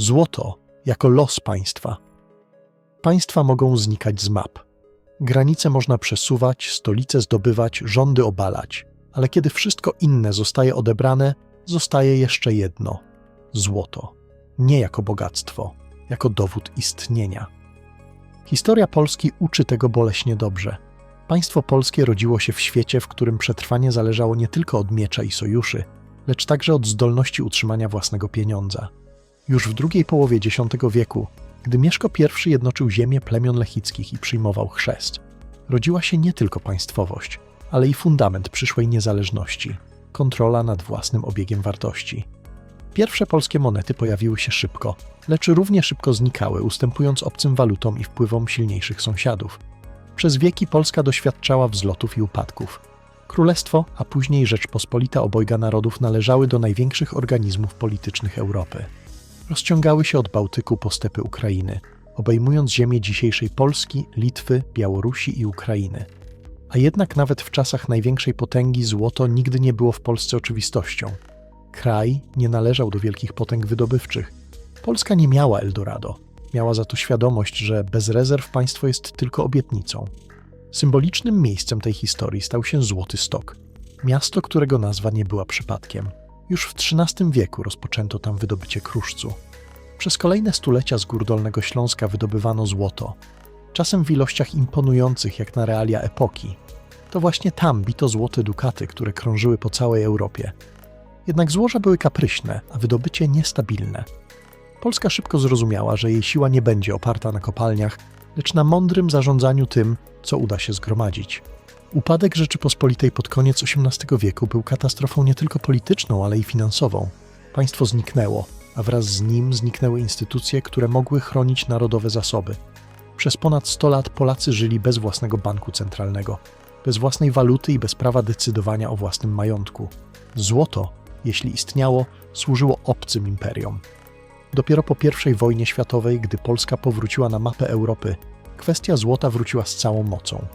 Złoto jako los państwa. Państwa mogą znikać z map. Granice można przesuwać, stolice zdobywać, rządy obalać, ale kiedy wszystko inne zostaje odebrane, zostaje jeszcze jedno złoto. Nie jako bogactwo, jako dowód istnienia. Historia Polski uczy tego boleśnie dobrze. Państwo polskie rodziło się w świecie, w którym przetrwanie zależało nie tylko od miecza i sojuszy, lecz także od zdolności utrzymania własnego pieniądza. Już w drugiej połowie X wieku, gdy Mieszko I jednoczył ziemię plemion lechickich i przyjmował chrzest, rodziła się nie tylko państwowość, ale i fundament przyszłej niezależności kontrola nad własnym obiegiem wartości. Pierwsze polskie monety pojawiły się szybko, lecz równie szybko znikały, ustępując obcym walutom i wpływom silniejszych sąsiadów. Przez wieki Polska doświadczała wzlotów i upadków. Królestwo, a później Rzeczpospolita obojga narodów należały do największych organizmów politycznych Europy. Rozciągały się od Bałtyku po stepy Ukrainy, obejmując ziemię dzisiejszej Polski, Litwy, Białorusi i Ukrainy. A jednak nawet w czasach największej potęgi złoto nigdy nie było w Polsce oczywistością. Kraj nie należał do wielkich potęg wydobywczych. Polska nie miała Eldorado. Miała za to świadomość, że bez rezerw państwo jest tylko obietnicą. Symbolicznym miejscem tej historii stał się Złoty Stok, miasto, którego nazwa nie była przypadkiem. Już w XIII wieku rozpoczęto tam wydobycie kruszcu. Przez kolejne stulecia z gór Dolnego Śląska wydobywano złoto, czasem w ilościach imponujących jak na realia epoki. To właśnie tam bito złote dukaty, które krążyły po całej Europie. Jednak złoża były kapryśne, a wydobycie niestabilne. Polska szybko zrozumiała, że jej siła nie będzie oparta na kopalniach, lecz na mądrym zarządzaniu tym, co uda się zgromadzić. Upadek Rzeczypospolitej pod koniec XVIII wieku był katastrofą nie tylko polityczną, ale i finansową. Państwo zniknęło, a wraz z nim zniknęły instytucje, które mogły chronić narodowe zasoby. Przez ponad 100 lat Polacy żyli bez własnego banku centralnego, bez własnej waluty i bez prawa decydowania o własnym majątku. Złoto, jeśli istniało, służyło obcym imperiom. Dopiero po I wojnie światowej, gdy Polska powróciła na mapę Europy, kwestia złota wróciła z całą mocą.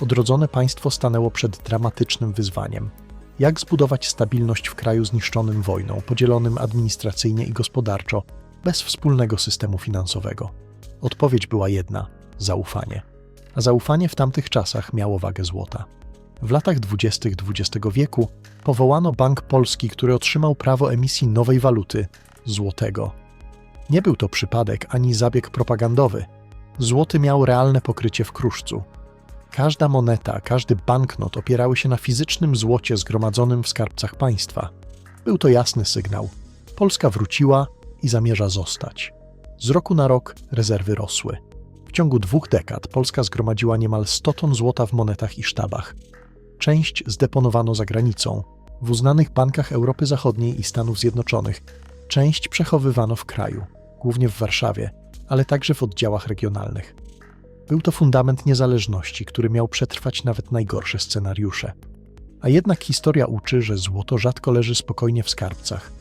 Odrodzone państwo stanęło przed dramatycznym wyzwaniem. Jak zbudować stabilność w kraju zniszczonym wojną, podzielonym administracyjnie i gospodarczo, bez wspólnego systemu finansowego? Odpowiedź była jedna zaufanie. A zaufanie w tamtych czasach miało wagę złota. W latach dwudziestych XX wieku powołano Bank Polski, który otrzymał prawo emisji nowej waluty złotego. Nie był to przypadek ani zabieg propagandowy. Złoty miał realne pokrycie w kruszcu. Każda moneta, każdy banknot opierały się na fizycznym złocie zgromadzonym w skarbcach państwa. Był to jasny sygnał. Polska wróciła i zamierza zostać. Z roku na rok rezerwy rosły. W ciągu dwóch dekad Polska zgromadziła niemal 100 ton złota w monetach i sztabach. Część zdeponowano za granicą, w uznanych bankach Europy Zachodniej i Stanów Zjednoczonych. Część przechowywano w kraju, głównie w Warszawie, ale także w oddziałach regionalnych. Był to fundament niezależności, który miał przetrwać nawet najgorsze scenariusze. A jednak historia uczy, że złoto rzadko leży spokojnie w skarbcach.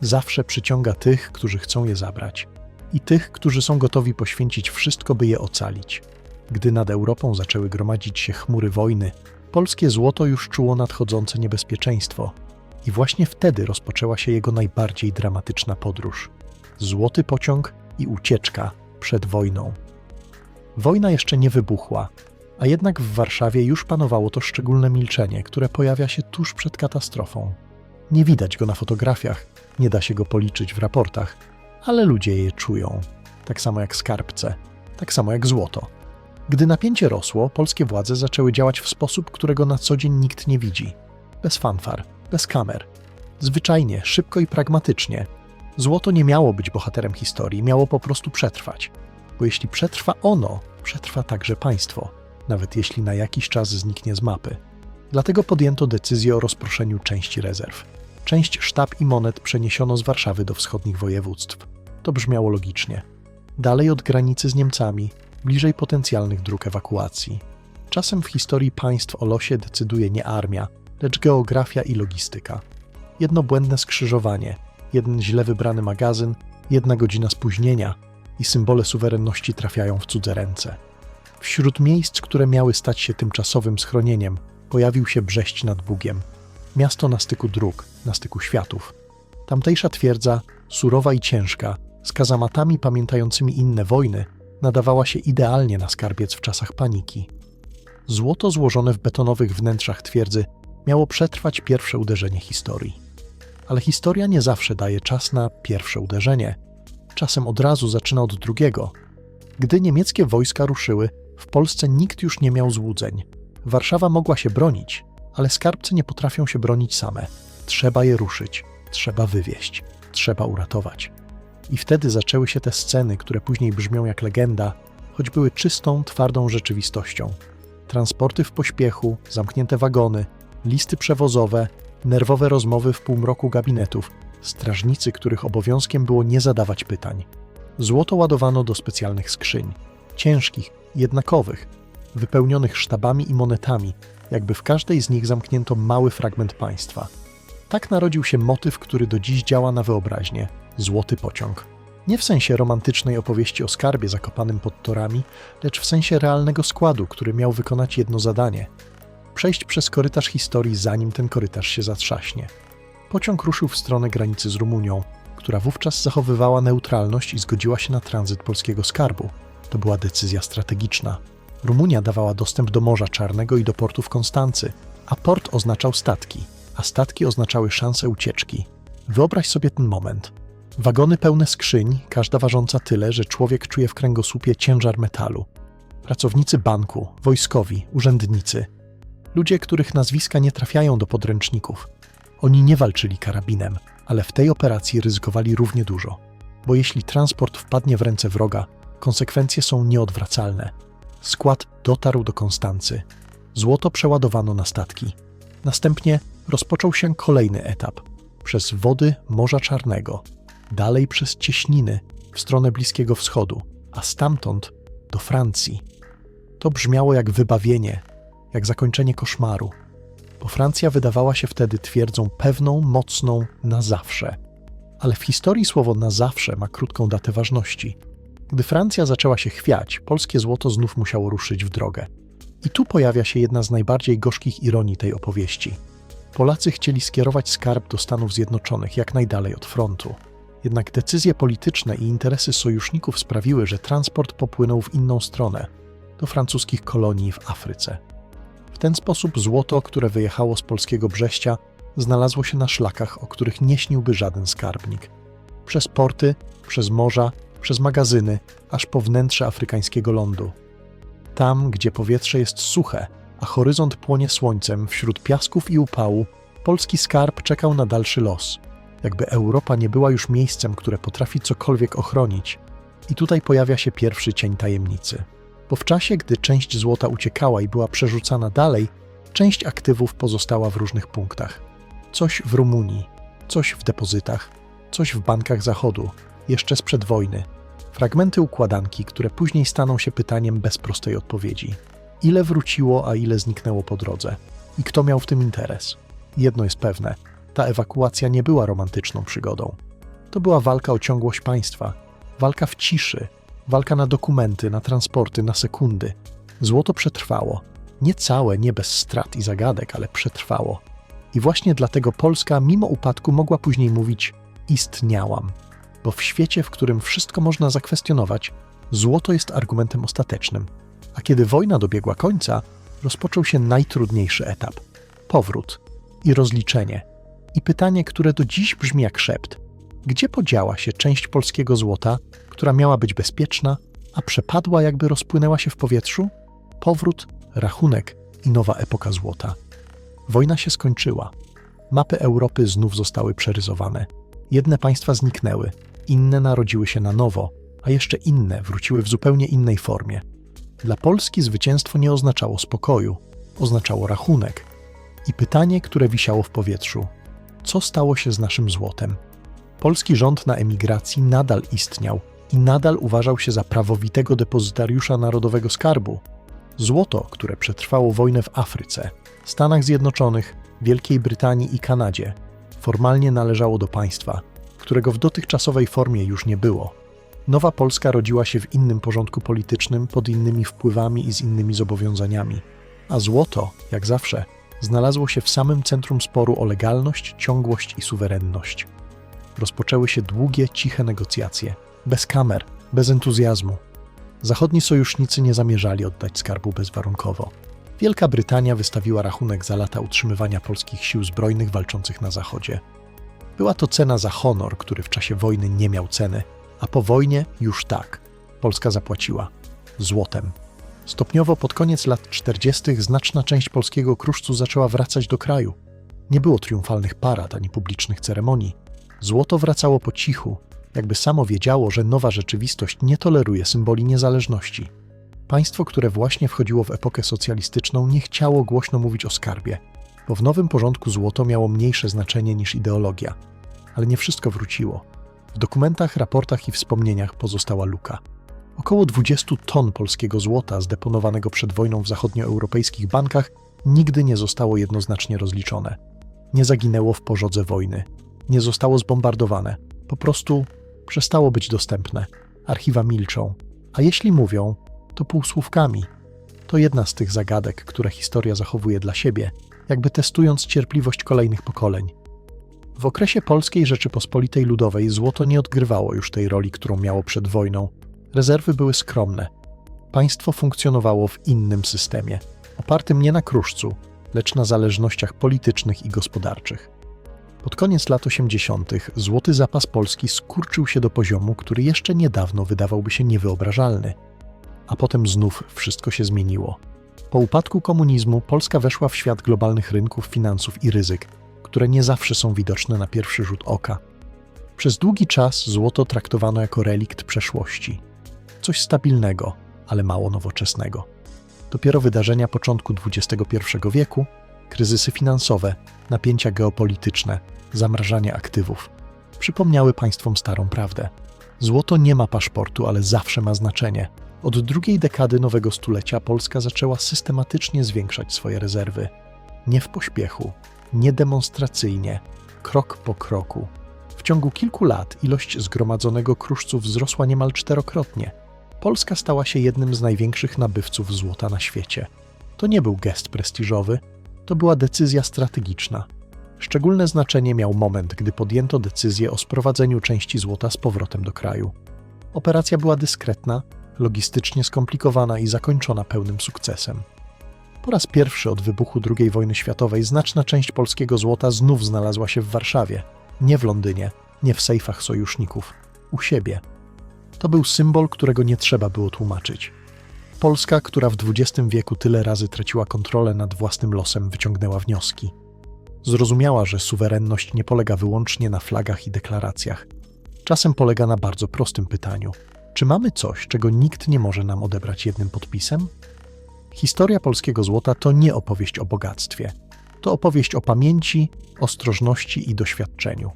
Zawsze przyciąga tych, którzy chcą je zabrać i tych, którzy są gotowi poświęcić wszystko, by je ocalić. Gdy nad Europą zaczęły gromadzić się chmury wojny, polskie złoto już czuło nadchodzące niebezpieczeństwo. I właśnie wtedy rozpoczęła się jego najbardziej dramatyczna podróż. Złoty pociąg i ucieczka przed wojną. Wojna jeszcze nie wybuchła, a jednak w Warszawie już panowało to szczególne milczenie, które pojawia się tuż przed katastrofą. Nie widać go na fotografiach, nie da się go policzyć w raportach, ale ludzie je czują. Tak samo jak skarbce, tak samo jak złoto. Gdy napięcie rosło, polskie władze zaczęły działać w sposób, którego na co dzień nikt nie widzi. Bez fanfar, bez kamer. Zwyczajnie, szybko i pragmatycznie. Złoto nie miało być bohaterem historii, miało po prostu przetrwać. Bo jeśli przetrwa ono, przetrwa także państwo, nawet jeśli na jakiś czas zniknie z mapy. Dlatego podjęto decyzję o rozproszeniu części rezerw. Część sztab i monet przeniesiono z Warszawy do wschodnich województw. To brzmiało logicznie. Dalej od granicy z Niemcami, bliżej potencjalnych dróg ewakuacji. Czasem w historii państw o losie decyduje nie armia, lecz geografia i logistyka. Jedno błędne skrzyżowanie, jeden źle wybrany magazyn, jedna godzina spóźnienia i symbole suwerenności trafiają w cudze ręce. Wśród miejsc, które miały stać się tymczasowym schronieniem, pojawił się Brześć nad Bugiem, miasto na styku dróg, na styku światów. Tamtejsza twierdza, surowa i ciężka, z kazamatami pamiętającymi inne wojny, nadawała się idealnie na skarbiec w czasach paniki. Złoto złożone w betonowych wnętrzach twierdzy miało przetrwać pierwsze uderzenie historii. Ale historia nie zawsze daje czas na pierwsze uderzenie. Czasem od razu zaczyna od drugiego. Gdy niemieckie wojska ruszyły, w Polsce nikt już nie miał złudzeń. Warszawa mogła się bronić, ale skarbce nie potrafią się bronić same. Trzeba je ruszyć, trzeba wywieźć, trzeba uratować. I wtedy zaczęły się te sceny, które później brzmią jak legenda, choć były czystą, twardą rzeczywistością. Transporty w pośpiechu, zamknięte wagony, listy przewozowe, nerwowe rozmowy w półmroku gabinetów, strażnicy, których obowiązkiem było nie zadawać pytań. Złoto ładowano do specjalnych skrzyń, ciężkich, jednakowych, wypełnionych sztabami i monetami, jakby w każdej z nich zamknięto mały fragment państwa. Tak narodził się motyw, który do dziś działa na wyobraźnię złoty pociąg. Nie w sensie romantycznej opowieści o skarbie zakopanym pod torami, lecz w sensie realnego składu, który miał wykonać jedno zadanie przejść przez korytarz historii, zanim ten korytarz się zatrzaśnie. Pociąg ruszył w stronę granicy z Rumunią, która wówczas zachowywała neutralność i zgodziła się na tranzyt polskiego skarbu. To była decyzja strategiczna. Rumunia dawała dostęp do Morza Czarnego i do portu w Konstancy, a port oznaczał statki, a statki oznaczały szansę ucieczki. Wyobraź sobie ten moment. Wagony pełne skrzyń, każda ważąca tyle, że człowiek czuje w kręgosłupie ciężar metalu. Pracownicy banku, wojskowi, urzędnicy, ludzie, których nazwiska nie trafiają do podręczników. Oni nie walczyli karabinem, ale w tej operacji ryzykowali równie dużo, bo jeśli transport wpadnie w ręce wroga, konsekwencje są nieodwracalne. Skład dotarł do Konstancy. Złoto przeładowano na statki. Następnie rozpoczął się kolejny etap przez wody Morza Czarnego, dalej przez cieśniny w stronę Bliskiego Wschodu, a stamtąd do Francji. To brzmiało jak wybawienie, jak zakończenie koszmaru, bo Francja wydawała się wtedy twierdzą pewną, mocną na zawsze. Ale w historii słowo na zawsze ma krótką datę ważności. Gdy Francja zaczęła się chwiać, polskie złoto znów musiało ruszyć w drogę. I tu pojawia się jedna z najbardziej gorzkich ironii tej opowieści. Polacy chcieli skierować skarb do Stanów Zjednoczonych jak najdalej od frontu. Jednak decyzje polityczne i interesy sojuszników sprawiły, że transport popłynął w inną stronę do francuskich kolonii w Afryce. W ten sposób złoto, które wyjechało z polskiego Brześcia, znalazło się na szlakach, o których nie śniłby żaden skarbnik. Przez porty, przez morza, przez magazyny, aż po wnętrze afrykańskiego lądu. Tam, gdzie powietrze jest suche, a horyzont płonie słońcem wśród piasków i upału, polski skarb czekał na dalszy los. Jakby Europa nie była już miejscem, które potrafi cokolwiek ochronić. I tutaj pojawia się pierwszy cień tajemnicy bo w czasie, gdy część złota uciekała i była przerzucana dalej, część aktywów pozostała w różnych punktach. Coś w Rumunii, coś w depozytach, coś w bankach Zachodu, jeszcze sprzed wojny. Fragmenty układanki, które później staną się pytaniem bez prostej odpowiedzi. Ile wróciło, a ile zniknęło po drodze? I kto miał w tym interes? Jedno jest pewne: ta ewakuacja nie była romantyczną przygodą. To była walka o ciągłość państwa, walka w ciszy, Walka na dokumenty, na transporty, na sekundy. Złoto przetrwało. Nie całe, nie bez strat i zagadek, ale przetrwało. I właśnie dlatego Polska, mimo upadku, mogła później mówić: istniałam. Bo w świecie, w którym wszystko można zakwestionować, złoto jest argumentem ostatecznym. A kiedy wojna dobiegła końca, rozpoczął się najtrudniejszy etap powrót i rozliczenie. I pytanie, które do dziś brzmi jak szept: gdzie podziała się część polskiego złota, która miała być bezpieczna, a przepadła, jakby rozpłynęła się w powietrzu? Powrót, rachunek i nowa epoka złota. Wojna się skończyła. Mapy Europy znów zostały przeryzowane. Jedne państwa zniknęły, inne narodziły się na nowo, a jeszcze inne wróciły w zupełnie innej formie. Dla Polski zwycięstwo nie oznaczało spokoju, oznaczało rachunek. I pytanie, które wisiało w powietrzu: co stało się z naszym złotem? Polski rząd na emigracji nadal istniał i nadal uważał się za prawowitego depozytariusza Narodowego Skarbu. Złoto, które przetrwało wojnę w Afryce, Stanach Zjednoczonych, Wielkiej Brytanii i Kanadzie, formalnie należało do państwa, którego w dotychczasowej formie już nie było. Nowa Polska rodziła się w innym porządku politycznym, pod innymi wpływami i z innymi zobowiązaniami. A złoto, jak zawsze, znalazło się w samym centrum sporu o legalność, ciągłość i suwerenność rozpoczęły się długie, ciche negocjacje. Bez kamer, bez entuzjazmu. Zachodni sojusznicy nie zamierzali oddać skarbu bezwarunkowo. Wielka Brytania wystawiła rachunek za lata utrzymywania polskich sił zbrojnych walczących na Zachodzie. Była to cena za honor, który w czasie wojny nie miał ceny, a po wojnie już tak. Polska zapłaciła złotem. Stopniowo pod koniec lat 40. znaczna część polskiego kruszcu zaczęła wracać do kraju. Nie było triumfalnych parad ani publicznych ceremonii. Złoto wracało po cichu, jakby samo wiedziało, że nowa rzeczywistość nie toleruje symboli niezależności. Państwo, które właśnie wchodziło w epokę socjalistyczną, nie chciało głośno mówić o skarbie, bo w nowym porządku złoto miało mniejsze znaczenie niż ideologia. Ale nie wszystko wróciło. W dokumentach, raportach i wspomnieniach pozostała luka. Około 20 ton polskiego złota zdeponowanego przed wojną w zachodnioeuropejskich bankach nigdy nie zostało jednoznacznie rozliczone. Nie zaginęło w pożodze wojny, nie zostało zbombardowane, po prostu przestało być dostępne. Archiwa milczą, a jeśli mówią, to półsłówkami. To jedna z tych zagadek, które historia zachowuje dla siebie, jakby testując cierpliwość kolejnych pokoleń. W okresie Polskiej Rzeczypospolitej Ludowej złoto nie odgrywało już tej roli, którą miało przed wojną. Rezerwy były skromne. Państwo funkcjonowało w innym systemie, opartym nie na kruszcu, lecz na zależnościach politycznych i gospodarczych. Pod koniec lat 80. złoty zapas Polski skurczył się do poziomu, który jeszcze niedawno wydawałby się niewyobrażalny. A potem znów wszystko się zmieniło. Po upadku komunizmu Polska weszła w świat globalnych rynków finansów i ryzyk, które nie zawsze są widoczne na pierwszy rzut oka. Przez długi czas złoto traktowano jako relikt przeszłości. Coś stabilnego, ale mało nowoczesnego. Dopiero wydarzenia początku XXI wieku, kryzysy finansowe, napięcia geopolityczne, zamrażanie aktywów, przypomniały państwom starą prawdę. Złoto nie ma paszportu, ale zawsze ma znaczenie. Od drugiej dekady nowego stulecia Polska zaczęła systematycznie zwiększać swoje rezerwy. Nie w pośpiechu, nie demonstracyjnie, krok po kroku. W ciągu kilku lat ilość zgromadzonego kruszcu wzrosła niemal czterokrotnie. Polska stała się jednym z największych nabywców złota na świecie. To nie był gest prestiżowy, to była decyzja strategiczna. Szczególne znaczenie miał moment, gdy podjęto decyzję o sprowadzeniu części złota z powrotem do kraju. Operacja była dyskretna, logistycznie skomplikowana i zakończona pełnym sukcesem. Po raz pierwszy od wybuchu II wojny światowej znaczna część polskiego złota znów znalazła się w Warszawie, nie w Londynie, nie w sejfach sojuszników, u siebie. To był symbol, którego nie trzeba było tłumaczyć. Polska, która w XX wieku tyle razy traciła kontrolę nad własnym losem, wyciągnęła wnioski. Zrozumiała, że suwerenność nie polega wyłącznie na flagach i deklaracjach. Czasem polega na bardzo prostym pytaniu: czy mamy coś, czego nikt nie może nam odebrać jednym podpisem? Historia polskiego złota to nie opowieść o bogactwie. To opowieść o pamięci, ostrożności i doświadczeniu.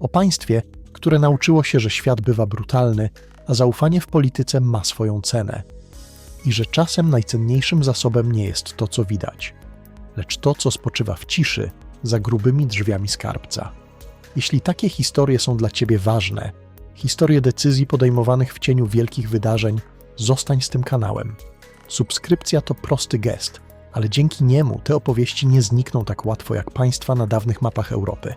O państwie, które nauczyło się, że świat bywa brutalny, a zaufanie w polityce ma swoją cenę. I że czasem najcenniejszym zasobem nie jest to, co widać, lecz to, co spoczywa w ciszy za grubymi drzwiami skarbca. Jeśli takie historie są dla Ciebie ważne, historie decyzji podejmowanych w cieniu wielkich wydarzeń, zostań z tym kanałem. Subskrypcja to prosty gest, ale dzięki niemu te opowieści nie znikną tak łatwo jak państwa na dawnych mapach Europy.